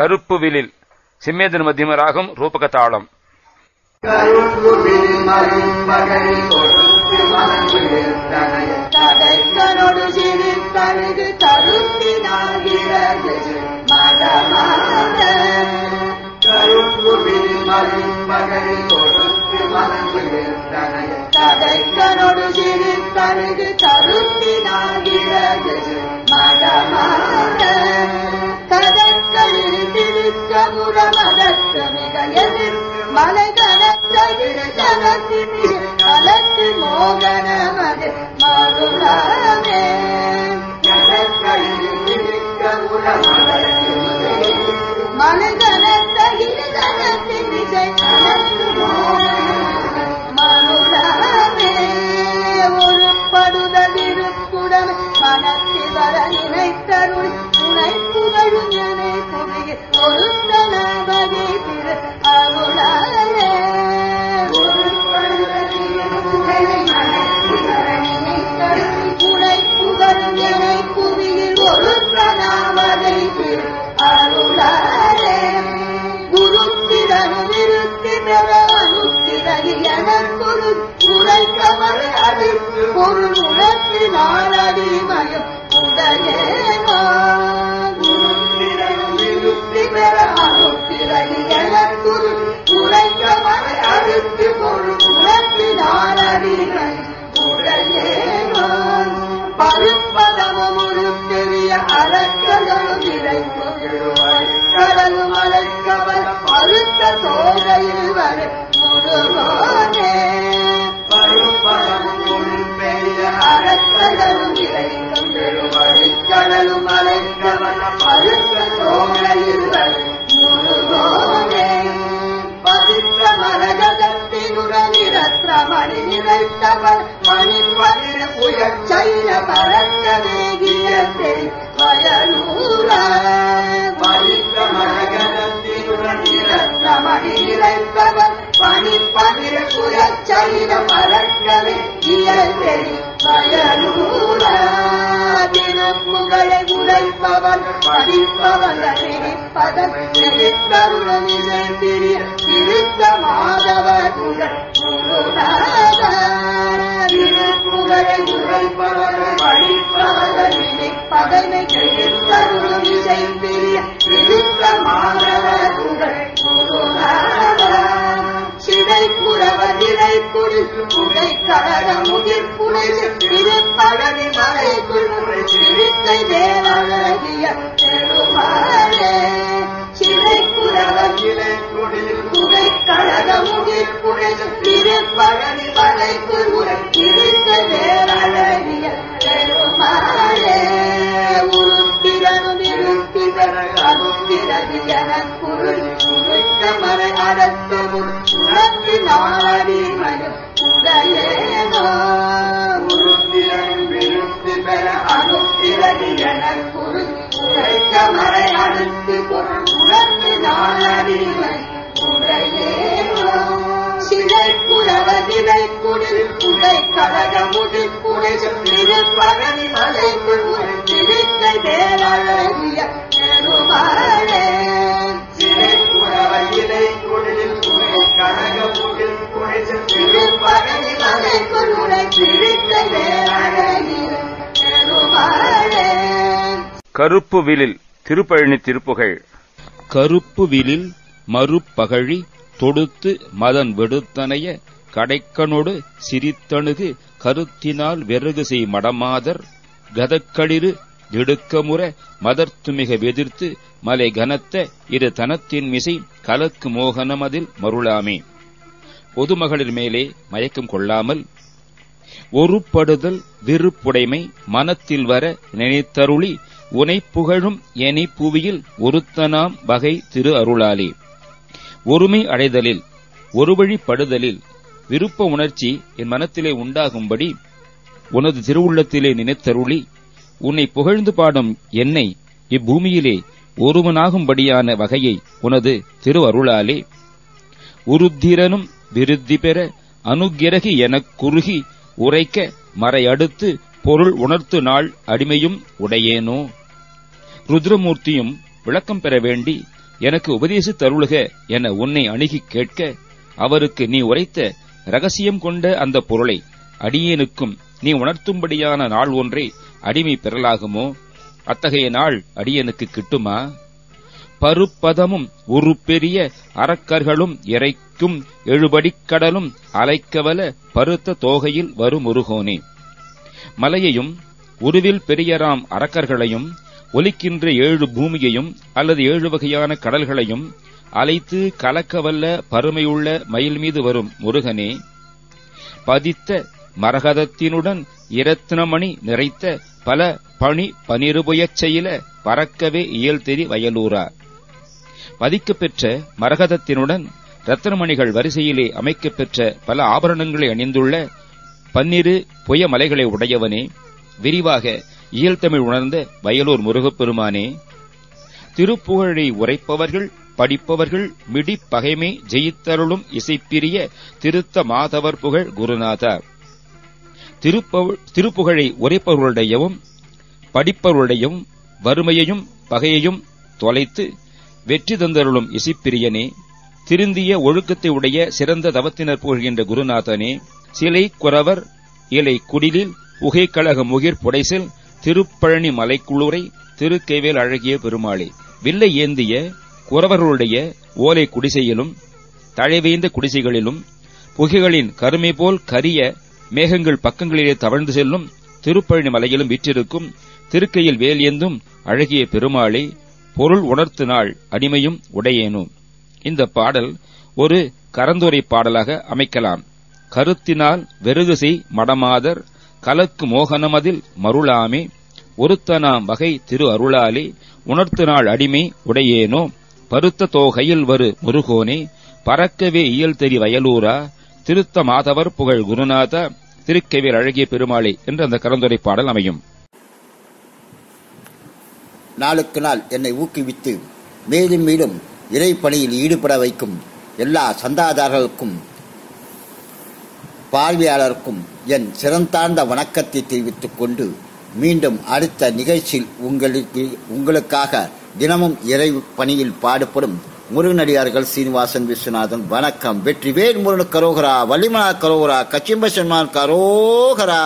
கருப்பு விலில் சிம்மேதன் மத்தியம ராகம் ரூபக தாளம் கருப்புவில் எதிர் மலை கலத்த இருகலத்தின் கலத்து மோகனமது மருளாமே கடற்கரையில் உரை கமல அழித்து பொருள் உணர்த்தினால் அடிமயம் உடையேனோ குருத்திரனு நிறுத்தி பெற அனுத்திரகி எனக்குரு உரை கமல அழித்து பொருள் உணர்த்தினால் அடிமயம் உடையேனோ பருப்பதமும் ஒரு பெரிய அறக்கலும் இறைக்கும் அழைக்கவல் பருத்த தோகையில் வர முருகோனே பதித்த மரகதத்தினுடன் இரத்திரமணி நிறைத்தவள் மணிப்பதிர புயற்சைல பறக்க வேகிய தெரி வயலூரா. பரித்த மரகதத்தினுடன் இரத்திரமணி உரைப்பவன் படிப்பவன் நினைப்பதன் நினைத்தருடன் திருத்த மாதவர் புகழ் திருப்புகளை உரைப்பவன் படிப்பவன் இசைந்திரிய திருத்த மாதவர் புகை கழக முதிர் திருப்பழனி மலைக்குள் குழுவை சிறுத்தை குடை கழக முடி குடை திருப்பழனி மலை திருத்தை வேலழகிய பெருமாளே சிறை மலை கருப்பு விலில் திருப்பழனி திருப்புகழ் கருப்பு விலில் மறுபகழி தொடுத்து மதன் வெடுத்தனைய கடைக்கனொடு சிரித்தணுகு கருத்தினால் வெறுகு செய் மடமாதர். கதக்களிறு திடுக்கமுற மதர்த்துமிக வெதிர்த்து மலை கனத்த இரு தனத்தின் மிசை கலக்கு மோகனமதில் மருளாமே. பொதுமகளிர் மேலே மயக்கம் கொள்ளாமல் ஒருப்படுதல் விருப்புடைமை மனத்தில் வர நினைத்தருளி உனை புகழும் எனி புவியில் ஒருத்தனாம் வகை திரு அருளாலே. ஒருமை அடைதலில் ஒருவழிப்படுதலில் விருப்ப உணர்ச்சி என் மனத்திலே உண்டாகும்படி உனது திருவுள்ளத்திலே நினைத்தருளி உன்னை புகழ்ந்து பாடும் என்னை இப்பூமியிலே ஒருவனாகும்படியான வகையை உனது திரு அருளாலே உருத்திரனும் விருத்தி பெற அனுகிரகி எனக் குறுகி உரைக்க மறையடுத்து பொருள் உணர்த்து நாள் அடிமையும் உடையேனோ. ருத்ரமூர்த்தியும் விளக்கம் பெற வேண்டி எனக்கு உபதேசித்தருளுக என உன்னை அணுகிக் கேட்க அவருக்கு நீ உரைத்த ரகசியம் கொண்ட அந்த பொருளை அடியேனுக்கும் நீ உணர்த்தும்படியான நாள் ஒன்றை அடிமை பெறலாகுமோ? அத்தகைய நாள் அடியனுக்கு கிட்டுமா? பருப்பதமும் ஒரு பெரிய அரக்கர்களும் இறைக்கும் எழுபடிக்கடலும் அலைக்கவல பருத்த தோகையில் வரும் முருகோனே. மலையையும் உருவில் பெரியராம் அரக்கர்களையும் ஒலிக்கின்ற ஏழு பூமியையும் அல்லது ஏழு வகையான கடல்களையும் அழைத்து கலக்கவல்ல பருமையுள்ள மயில் மீது வரும் முருகனே பதித்த மரகதத்தினுடன் இரத்தினமணி நிறைத்த பல பணி பனிருபுயச் செயல பறக்கவே இயல்தெரி வயலூரா. பதிக்கப் பெற்ற மரகதத்தினுடன் ரத்தனமணிகள் வரிசையிலே அமைக்கப் பெற்ற பல ஆபரணங்களை அணிந்துள்ள பன்னிரு புய மலைகளை உடையவனே விரிவாக இயல்தமிழ் உணர்ந்த வயலூர் முருகப்பெருமானே திருப்புகழை உரைப்பவர்கள் படிப்பவர்கள் மிடி பகைமை ஜெயித்தருளும் இசைப்பிரிய திருத்த மாதவர் புகழ் குருநாதா. திருப்புகழை உரைப்பவர்களுடையவும் படிப்பவர்களுடையவும் வறுமையையும் பகையையும் தொலைத்து வெற்றி தந்தருளும் இசைப்பிரியனே திருந்திய ஒழுக்கத்தை உடைய சிறந்த தவத்தினர் புகழ்கின்ற குருநாதனே சிலை குறவர் இலை குடிலில் புகைக்கழக முகிர் புடைசில் திருப்பழனி மலைக்குளுரை திருக்கைவேல் அழகிய பெருமாளே. வில்லை ஏந்திய குறவர்களுடைய ஓலை குடிசையிலும் தழைவேந்த குடிசைகளிலும் புகைகளின் கருமை போல் கரிய மேகங்கள் பக்கங்களிலே தவழ்ந்து செல்லும் திருப்பழனி மலையிலும் விற்றிருக்கும் திருக்கையில் வேல் ஏந்தும் அழகிய பெருமாளை பொருள் உணர்த்து நாள் அடிமையும் உடையேனும். இந்த பாடல் ஒரு கரந்துரை பாடலாக அமைக்கலாம். கருத்தினால் வெறுகுசை மடமாதர் கலக்கு மோகனமதில் மருளாமே ஒருத்தனாம் வகை திரு அருளாலே உணர்த்து நாள் அடிமை உடையேனோ. பருத்த தோகையில் வரு முருகோனே பறக்கவே இயல் தெரி வயலூரா திருத்த மாதவர் புகழ் குருநாத திருக்கைவேல் அழகிய பெருமாளே என்று அந்த கரந்துரை பாடல் அமையும். நாளுக்கு நாள் என்னை ஊக்குவித்து மேலும் மேலும் இறைப்பணியில் ஈடுபட வைக்கும் எல்லா சந்தாதாரர்களுக்கும் பார்வையாளருக்கும் என் சிறந்தார்ந்த வணக்கத்தை தெரிவித்துக் கொண்டு மீண்டும் அடுத்த நிகழ்ச்சியில் உங்களுக்கு உங்களுக்காக தினமும் இறை பணியில் பாடுபடும் முருகனடியார்கள் சீனிவாசன் விஸ்வநாதன். வணக்கம். வெற்றிவேல் முருகன் கரோகரா வள்ளிமலா கரோகரா கச்சிம்ப சன்மான் கரோகரா.